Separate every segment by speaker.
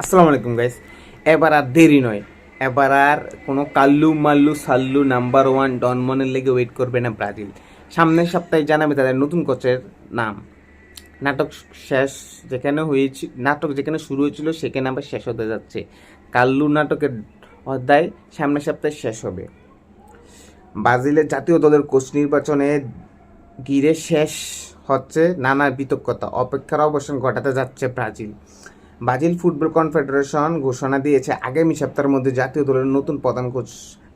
Speaker 1: আসসালামু আলাইকুম গাইস এবার আর দেরি নয়। এবার আর কোনো কাল্লু মাল্লু সাল্লু নাম্বার ওয়ান ডনমনের লেগে ওয়েট করবে না ব্রাজিল। সামনের সপ্তাহে জানাবে তাদের নতুন কোচের নাম। নাটক শেষ যেখানে হয়েছিল নাটক যেখানে শুরু হয়েছিল, সেখানে আবার শেষ হতে যাচ্ছে। কাল্লু নাটকের অধ্যায় সামনের সপ্তাহে শেষ হবে। ব্রাজিলের জাতীয় দলের কোচ নির্বাচনে ঘিরে শেষ হচ্ছে নানা বিতর্কতা। অপেক্ষার অবসান ঘটাতে যাচ্ছে ব্রাজিল। ব্রাজিল ফুটবল কনফেডারেশন ঘোষণা দিয়েছে, আগামী সপ্তাহের মধ্যে জাতীয় দলের নতুন প্রধান কোচ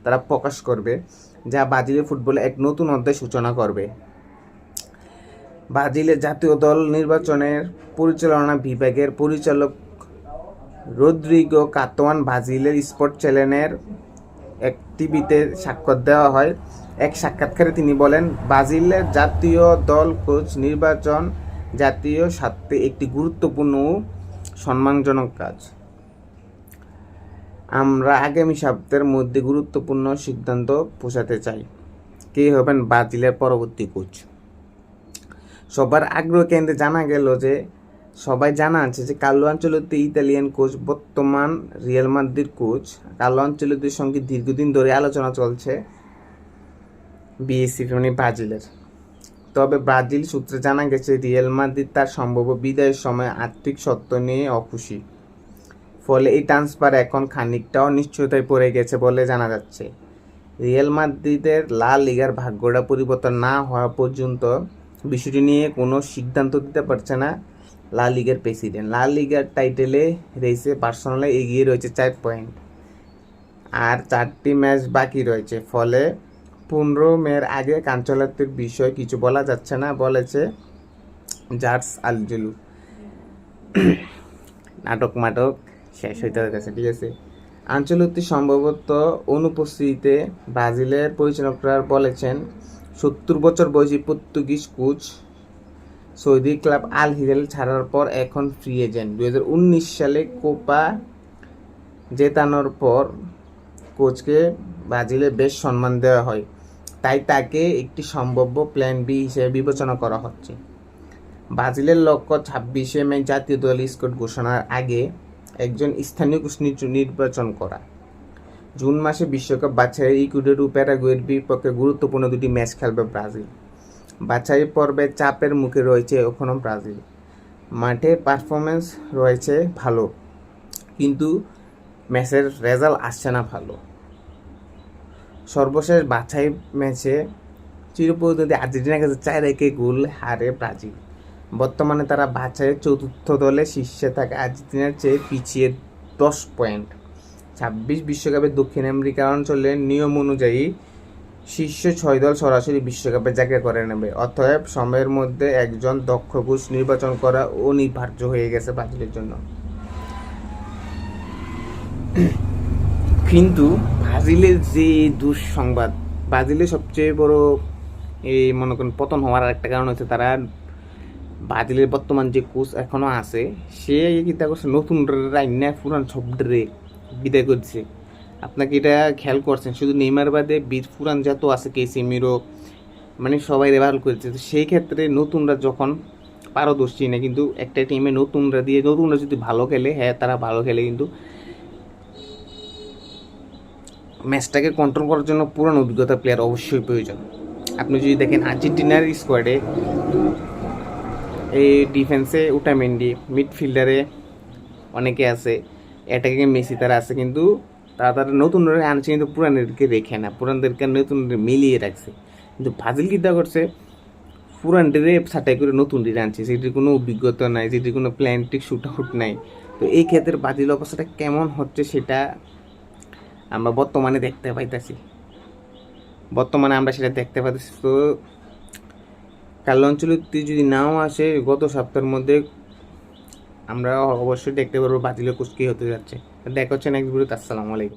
Speaker 1: তারা প্রকাশ করবে, যা ব্রাজিলের ফুটবলে এক নতুন অধ্যায় সূচনা করবে। ব্রাজিলের জাতীয় দল নির্বাচনের পরিচালনা বিভাগের পরিচালক রদ্রিগো কাতোয়ান ব্রাজিলের স্পোর্ট চ্যানেলের এক টিভিতে সাক্ষাৎ দেওয়া হয়। এক সাক্ষাৎকারে তিনি বলেন, ব্রাজিলের জাতীয় দল কোচ নির্বাচন জাতীয় স্বার্থে একটি গুরুত্বপূর্ণ সম্মানজনক কাজ। আমরা আগামী সপ্তাহের মধ্যে গুরুত্বপূর্ণ সিদ্ধান্ত পৌঁছাতে চাই। কে হবেন ব্রাজিলের পরবর্তী কোচ? সবার আগ্রহ কেন্দ্রে জানা গেল যে, সবাই জানা আছে যে কার্লো আঞ্চলতি ইতালিয়ান কোচ, বর্তমান রিয়াল মাদ্রিদ কোচ। কার্লো আঞ্চলতির সঙ্গে দীর্ঘদিন ধরে আলোচনা চলছে বিএসসি মানে ব্রাজিলের তবে ব্রাজিল সূত্রে জানা গেছে, রিয়েল মাদ্রিদ তার সম্ভাব্য বিদায়ের সময় আর্থিক সত্য নিয়ে অখুশি। ফলে এই ট্রান্সফার এখন খানিকটা অনিশ্চয়তায় পড়ে গেছে বলে জানা যাচ্ছে। রিয়াল মাদ্রিদের লা লিগার ভাগ্যটা পরিবর্তন না হওয়া পর্যন্ত বিষয়টি নিয়ে কোনো সিদ্ধান্ত দিতে পারছে না লা লিগার প্রেসিডেন্ট। লা লিগার টাইটেলে রেসে পার্সোনালে এগিয়ে রয়েছে চার পয়েন্ট। আর চারটি ম্যাচ বাকি রয়েছে। ফলে পনেরো মের আগে কাঞ্চলাত্বের বিষয়ে কিছু বলা যাচ্ছে না, বলেছে জার্স আলজুলু। নাটক মাটক শেষ হইতে গেছে, ঠিক আছে? আঞ্চলিক সম্ভবত অনুপস্থিতিতে ব্রাজিলের পরিচালকরা বলেছেন, সত্তর বছর বয়সী Portuguese coach Saudi club Al Hilal ছাড়ার পর এখন ফ্রি এজেন্ট দু হাজার উনিশ সালে কোপা জেতানোর পর কোচকে ব্রাজিলে বেশ সম্মান দেওয়া হয়। তাই তাকে একটি সম্ভাব্য প্ল্যান বি হিসেবে বিবেচনা করা হচ্ছে। ব্রাজিলের লক্ষ্য ছাব্বিশে মে জাতীয় দল স্কোর ঘোষণার আগে একজন স্থানীয় কোচ নির্বাচন করা। জুন মাসে বিশ্বকাপ বাছাইয়ের ও প্যারাগুয়ের বিপক্ষে গুরুত্বপূর্ণ দুটি ম্যাচ খেলবে ব্রাজিল। বাছাই পর্বে চাপের মুখে রয়েছে এখনও ব্রাজিল। মাঠে পারফরমেন্স রয়েছে ভালো, কিন্তু ম্যাচের রেজাল্ট আসছে না ভালো। সর্বশেষ বাছাই ম্যাচে চিরপ্রতিদ্বন্দ্বী আর্জেন্টিনার কাছে চার একে গোল হারে ব্রাজিল? বর্তমানে তারা বাছাইয়ের চতুর্থ দলে শীর্ষে থাকে আর্জেন্টিনার চেয়ে পিছিয়ে দশ পয়েন্ট। ছাব্বিশ বিশ্বকাপে দক্ষিণ আমেরিকা অঞ্চলের নিয়ম অনুযায়ী শীর্ষ ছয় দল সরাসরি বিশ্বকাপে জায়গা করে নেবে। অতএব সময়ের মধ্যে একজন দক্ষ কোচ নির্বাচন করা অনিবার্য হয়ে গেছে ব্রাজিলের জন্য। কিন্তু ব্রাজিলের যে দুঃসংবাদ ব্রাজিলের সবচেয়ে বড় এই মনে করেন পতন হওয়ার একটা কারণ হচ্ছে তারা ব্রাজিলের বর্তমান যে কোচ এখনও আছে, সে চিন্তা করছে? নতুন রান্না পুরান সবডে বিদায় করছে। আপনাকে এটা খেয়াল করছেন? শুধু নেইমার বাদে বীর পুরান যত আছে কেসিমিরো মানে সবাই রেভাল করেছে। তো সেই ক্ষেত্রে নতুনরা যখন পারদর্শী না, কিন্তু একটা টিমে নতুনরা দিয়ে, নতুনরা যদি ভালো খেলে হ্যাঁ তারা ভালো খেলে, কিন্তু ম্যাচটাকে কন্ট্রোল করার জন্য পুরানো অভিজ্ঞতা প্লেয়ার অবশ্যই প্রয়োজন। আপনি যদি দেখেন আর্জেন্টিনার স্কোয়াডে এই ডিফেন্সে উটামেন্ডি মিডফিল্ডারে অনেকে আছে অ্যাটাকিংয়ে মেসি তারা আছে, কিন্তু তারা তারা নতুন আনছে, কিন্তু পুরানদেরকে রেখে না, পুরানদেরকে নতুন মিলিয়ে রাখছে। কিন্তু ফাজিল কী করছে পুরান ডেরে ছাটাই করে নতুন ডেরে আনছে সেটির কোনো অভিজ্ঞতা নাই সেটির কোনো প্ল্যান্টিক শুট আউট নাই। তো এই ক্ষেত্রে ব্রাজিল অবস্থাটা কেমন হচ্ছে সেটা আমরা বর্তমানে দেখতে পাইতেছি। বর্তমানে আমরা সেটা দেখতে পাইতেছি তো, কাল অঞ্চলটি যদি নাও আসে, গত সপ্তাহের মধ্যে আমরা অবশ্যই দেখতে পারব বাতিলের কুচকি হতে যাচ্ছে। দেখা, হচ্ছে নেক্সট ভিডিওতে আসসালামু আলাইকুম।